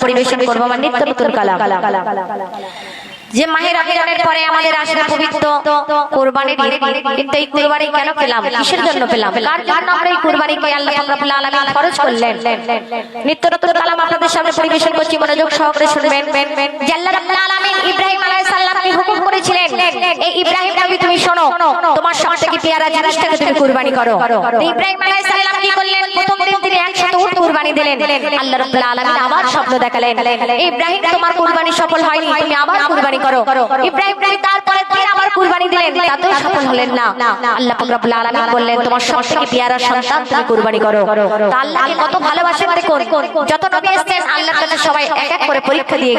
পরিবেশন করব আমার নিত্য নতুন কালাম। যে মাহের রমজানের পরে আমাদের আসলে পবিত্র কোরবানির কিন্তু এই কোরবানি কেন পেলাম? কিসের জন্য পেলাম? কার জন্য আমরা এই কোরবানিকে আল্লাহ রব্বুল আলামিন ফরজ করলেন? নিত্য নতুন কালাম আপনাদের সামনে পরিবেশন করছি, মনোযোগ সহকারে শুনবেন। যে আল্লাহ রাব্বুল আলামিন ইব্রাহিম আলাইহিস সালামকে হুকুম করেছিলেন এই ইব্রাহিম নবী তুমি শোনো, তোমার সবথেকে পেয়ারা জিনিসটাকে তুমি কুরবানি করো। ইব্রাহিম আলাইহিস সালাম কি করলেন? প্রথম দিন তিনি 100 উট কুরবানি দিলেন। আল্লাহ রাব্বুল আলামিন আবার স্বপ্ন দেখালেন। ইব্রাহিম নবী পরীক্ষা দিয়ে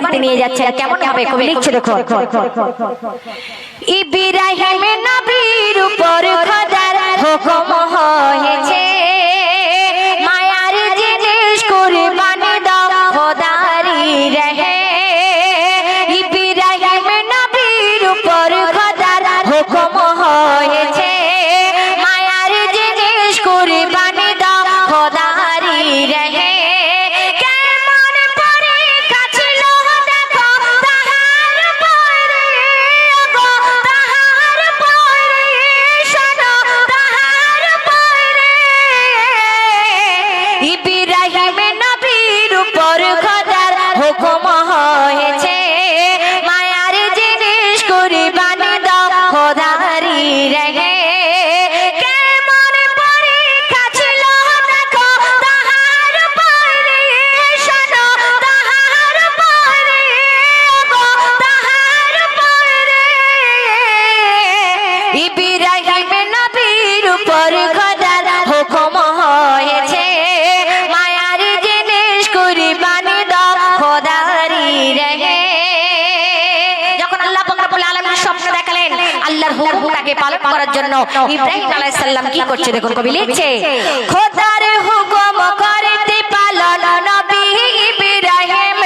দিতে নিয়ে যাচ্ছেন। কেমন হবে লিখছে দেখো ইব্রাহিম নবীর করার জন্য ইব্রাহিম আলাইহিস সালাম কি করছে দেখুন কবি লিখছে, খোদার হুকুম করতে পালন নবী ইব্রাহিম,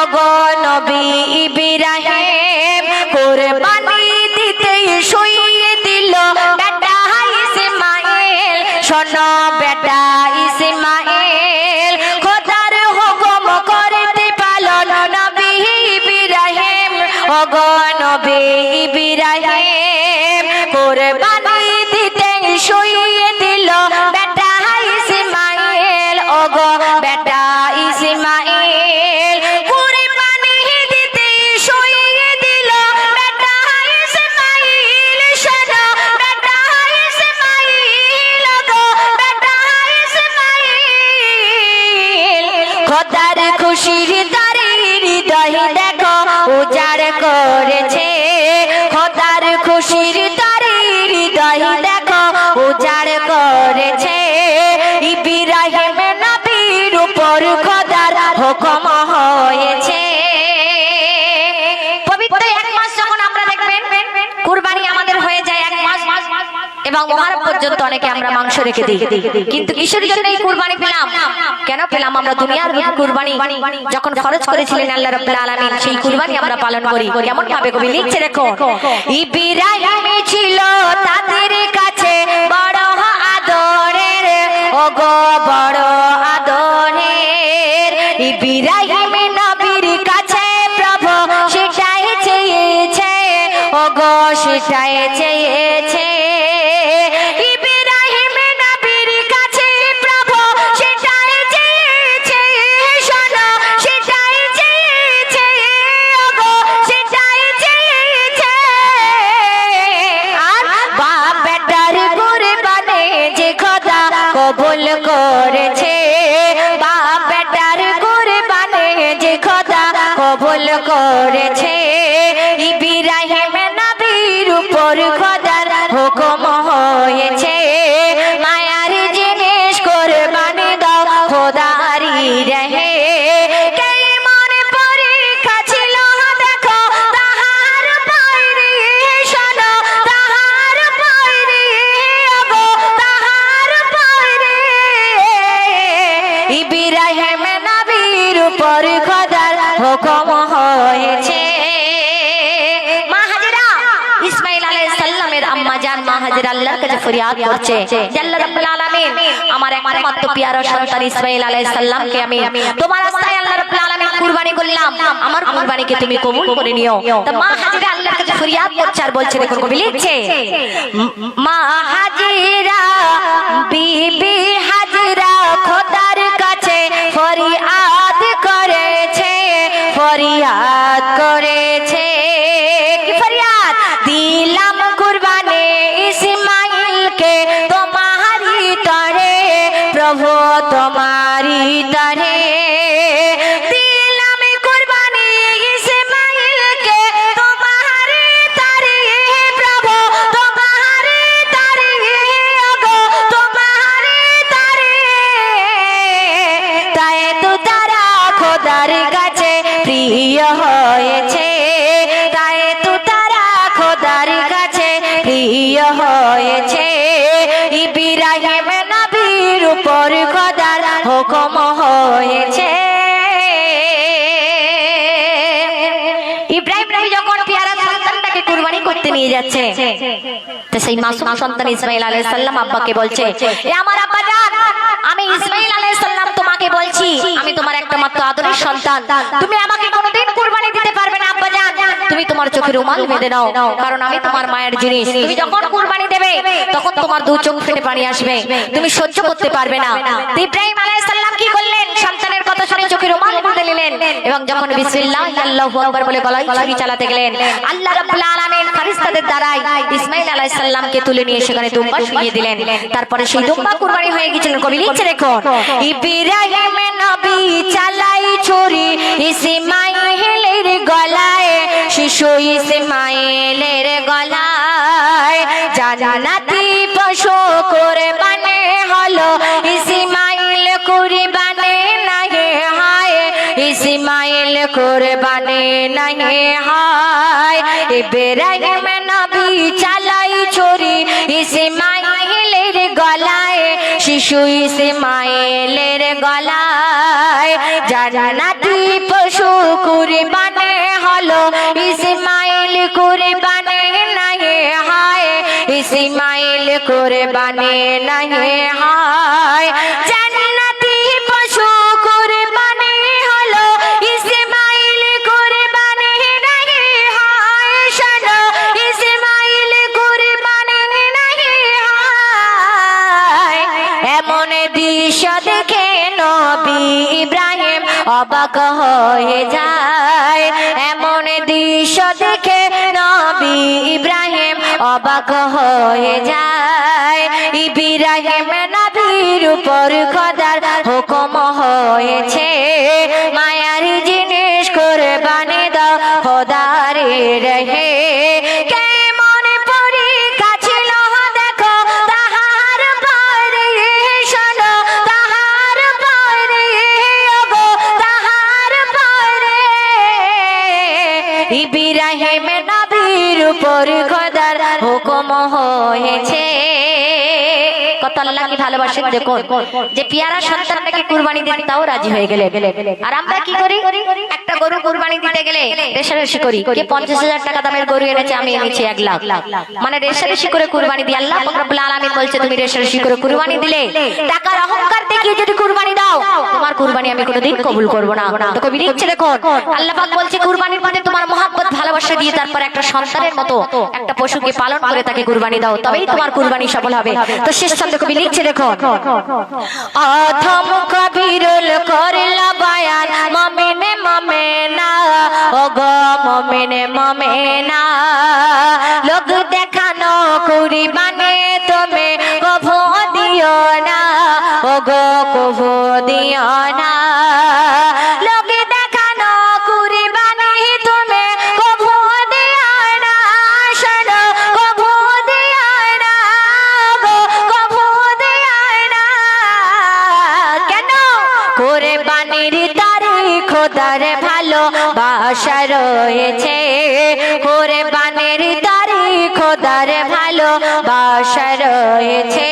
ওগো নবী ইব্রাহিম, কুরবানি দিতে শুইয়ে দিল বেটা ইসমাইল শোনো বেটা করেছে এবং মহারম পর্যন্ত অনেকে আমরা মাংস রেখে দিই। কিন্তু কিসের জন্য এই কুরবানি পেলাম? কেন পেলাম? আমরা দুনিয়ার কুরবানি। যখন খরচ করেছিলেন আল্লাহ রাব্বুল আলামিন সেই কুরবানি আমরা পালন করি। কেমন ভাবে কবি লিখছে দেখো। ইব্রাহিম ছিল তাদের কাছে বড় আদরের ওগো বড় ফরিয়াদ করছে। আল্লাহ রাব্বুল আলামিন আমার একমাত্র পিয়ারা সন্তান ইসমাইল আলাইহিস সালামকে আমি তোমার রাস্তায় আল্লাহ রাব্বুল আলামিন কুরবানি করলাম। আমার কুরবানিকে তুমি কবুল করে। নিও। তো মা হাজিরা আল্লাহর কাছে ফরিয়াদ করছে আর বলছে দেখুন কবি লিখছে। মা হাজিরা বিবি হাজিরা খোদার কাছে ফরিয়াদ হয়েছে নবীর উপর খোদার হুকুম হয়েছে। ইব্রাহিম নবী যখন সন্তানটাকে কুরবানি করতে নিয়ে যাচ্ছে, তো সেই মাসুম সন্তান ইসমাইল আলাইহিস সালাম আব্বাকে বলছে, এ আমার আব্বা জান, আমি ইসমাইল আলাইহিস সালাম তোমাকে বলছি, আমি তোমার একটা মাত্র আদরের সন্তান। তুমি আমাকে কোনোদিন কুরবানি দিতে পারবে না আব্বা জান তুমি তোমার চোখে রুমাল বেঁধে নাও, কারণ আমি তোমার মায়ের জিনিস। তুমি যখন কুরবানি দেবে, তখন তোমার দু চোখ ফেটে পানি আসবে। তুমি সহ্য করতে পারবে না। ইব্রাহিম আলাইহিস সালাম কি করলেন? সন্তানের কথা শুনে চোখে রুমাল বেঁধে এবং যখন বিসমিল্লাহ আল্লাহু আকবার বলে গলায় ছুরি চালাতে গেলেন আল্লাহ রাব্বুল আলামিন ফেরেশতাদের দ্বারাই ইসমাইল আলাইহিস সালামকে তুলে নিয়ে সেখানে দুম্বা শুইয়ে দিলেন। তারপরে সেই দুম্বা কুরবানি হয়ে গিয়েছিল কবি লিখছে দেখুন ইব্রাহিম নবী চালাই ছুরি ইসমাইলের গলায় শিশু ইসমাইলের গলায় জান্নাতি পশু করে কুরবানে নাহি হায়। ইব্রাহিম নবী চালাই ছুরি ইসমাইলের গলায়, শিশু ইসমাইলের গলায়। জান্নাতি পশু কুরবানে হলো, ইসমাইল কুরবানে নাহি হায়। ইসমাইল কুরবানে নাহি হায়। অবাক হয়ে যায়। এমন দৃশ্য দেখে নবী ইব্রাহিম অবাক হয়ে যায়। ইব্রাহিম নবীর উপর খোদার হুকুম হয়েছে। মায়ারি জিনিস করে বানিয়ে দাও, খোদারে রহে। হয়েছে কত আল্লাহ কি ভালোবাসেন দেখুন, যে পিয়ারা সন্তানটাকে কুরবানি দিতে তাও রাজি হয়ে গেলে আর আমরা কি করি? একটা গরু কুরবানি দিতে গেলে রেশারেশি করি। কে পঞ্চাশ হাজার টাকা দামের গরু এনেছে, আমি এনেছি এক লাখ। মানে রেশারেশি করে কুরবানি দিয়ে আল্লাহ আলামিন বলছে, তুমি রেশারেশি করে কুরবানি দিলে টাকার অহংকার দেখিয়ে যদি কুরবানি দাও, তোমার কুরবানি আমি কোনোদিন কবুল করব না। তো কবি লিখছে দেখুন আল্লাহ পাক বলছে, কুরবানির মধ্যে তোমার মহাব্বত, ভালোবাসা দিয়ে তারপর একটা সন্তানের মতো একটা পশুকে পালন করে তাকে কুরবানি দাও। তবেই তোমার কুরবানি সফল হবে। তো শেষ ছন্দে কবি লিখছে দেখুন অথম কবিরুল করলা বায়ান, মমিনে মমেনা ও গো মমিনে মমেনা। রয়েছে কোরবানির তারিখ খোদার ভালো বাসা রয়েছে।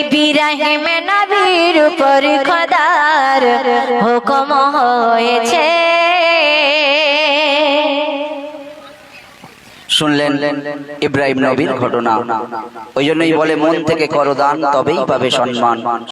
ইব্রাহিম নবীর উপর খোদার হুকুম হয়েছে। শুনলেন ইব্রাহিম নবীর ঘটনা। ওই জন্যই বলে, মন থেকে করো দান, তবেই পাবে সম্মান।